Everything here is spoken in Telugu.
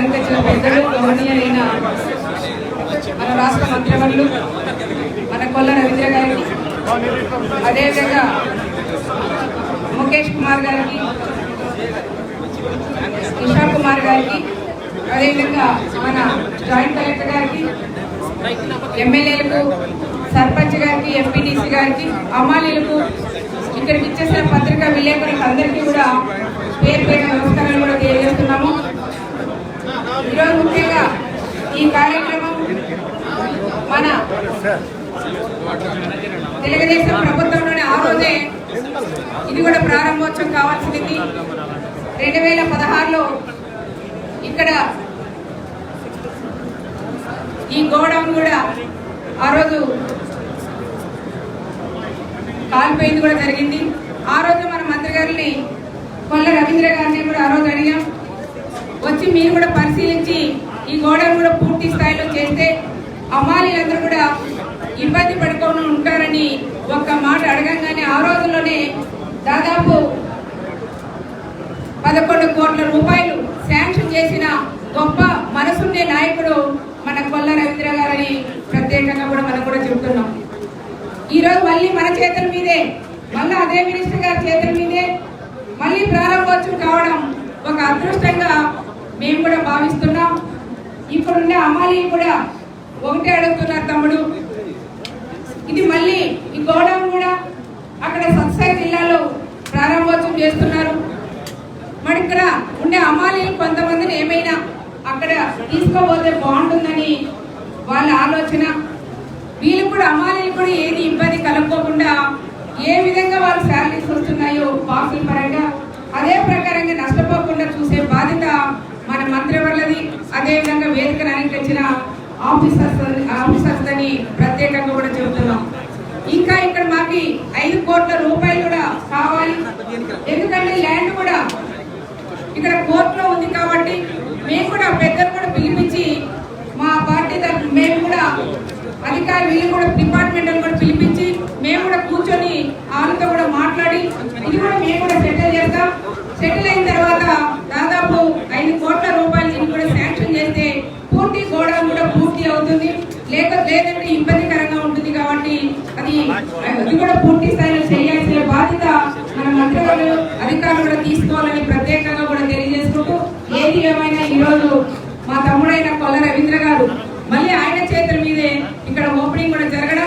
అనిపించిన పెద్దలు గౌరవనీయులైన మన రాష్ట్ర మంత్రివర్యులు మన కొల్ల రవీంద్ర గారికి అదేవిధంగా ముఖేష్ కుమార్ గారికి కిషోర్ కుమార్ గారికి అదేవిధంగా మన జాయింట్ కలెక్టర్ గారికి ఎమ్మెల్యేలకు సర్పంచ్ గారికి ఎంపీటీసీ గారికి అమ్మాలీలకు ఇక్కడికి ఇచ్చేసిన పత్రికా విలేకరులకు అందరికీ కూడా పేరు పేరు నమస్కారం కూడా తెలియజేస్తున్నాము ఈరోజు ముఖ్యంగా ఈ కార్యక్రమం మన తెలుగుదేశం ప్రభుత్వంలోనే ఆ రోజే ఇది కూడా ప్రారంభోత్సవం కావాల్సింది. రెండు వేల పదహారులో ఇక్కడ ఈ గోడౌన్ కూడా ఆ రోజు కాల్పోయింది కూడా జరిగింది. ఆ రోజు మన మంత్రి గారిని కొల్ల రవీంద్ర గారిని కూడా ఆ రోజు అడిగాం. వచ్చి మీరు కూడా పరిశీలించి ఈ గోడౌన్ కూడా పూర్తి స్థాయిలో చేస్తే అమ్మాయిలందరూ కూడా ఇబ్బంది పడుకొని ఉంటారని ఒక్క మాట అడగంగానే ఆ రోజుల్లోనే దాదాపు పదకొండు కోట్ల రూపాయలు శాంక్షన్ చేసిన గొప్ప మనసుండే నాయకుడు మన కొల్ల రవీంద్ర గారని ప్రత్యేకంగా కూడా మనం కూడా చెబుతున్నాం ఈరోజు మళ్ళీ మన చేతుల మీదే మళ్ళీ అదే మినిస్టర్ గారి చేతుల మీదే మళ్ళీ ప్రారంభోత్సవం కావడం ఒక అదృష్టంగా మేము కూడా భావిస్తున్నాం. ఇప్పుడున్న అమాలి కూడా ఒకటే అడుగుతున్నారు తమ్ముడు. ఇది మళ్ళీ ఈ గోడౌన్ కూడా అక్కడ సత్సాయి జిల్లాలో ప్రారంభోత్సవం చేస్తున్నారు. మరి ఇక్కడ ఉండే అమాలీలు కొంతమందిని ఏమైనా అక్కడ తీసుకోబోతే బాగుంటుందని వాళ్ళ ఆలోచన. వీళ్ళు కూడా అమాలీలు కూడా ఏది ఇబ్బంది కలుపుకోకుండా ఏ విధంగా వాళ్ళు శాలరీస్ వస్తున్నాయో పాసుల పరంగా అదే ప్రకారంగా నష్టపోకుండా చూసే బాధ్యత మన మంత్రివర్లది. అదే విధంగా వేదికను అలంకరించిన ఆఫీసర్స్ ఆఫీసర్స్ అని ప్రత్యేకంగా కూడా చెబుతున్నాం. ఇంకా ఇక్కడ మాకి ఐదు కోట్ల రూపాయలు కూడా కావాలి. ఎందుకంటే ల్యాండ్ కూడా ఇక్కడ కోర్టులో ఉంది కాబట్టి మేము కూడా పెద్దలు కూడా పిలిపించి మా పార్టీ తరఫు మేము కూడా అధికారి వీళ్ళు కూడా డిపార్ట్మెంట్ కూడా పిలిపించి మేము కూడా కూర్చొని వాళ్ళతో కూడా మాట్లాడి ఇది కూడా మేము కూడా సెటిల్ చేస్తాం. సెటిల్ అయిన తర్వాత కాబట్టి ఇది కూడా పూర్తి స్థాయిలో చేయాల్సిన బాధ్యత మన మంత్రివర్యులు అధికారులు కూడా తీసుకోవాలని ప్రత్యేకంగా కూడా తెలియజేసుకుంటూ ఏది ఏమైనా ఈరోజు మా తమ్ముడైన కొల్ల రవీంద్ర గారు మళ్ళీ ఆయన చేతుల మీదే ఇక్కడ ఓపెనింగ్ కూడా జరగడం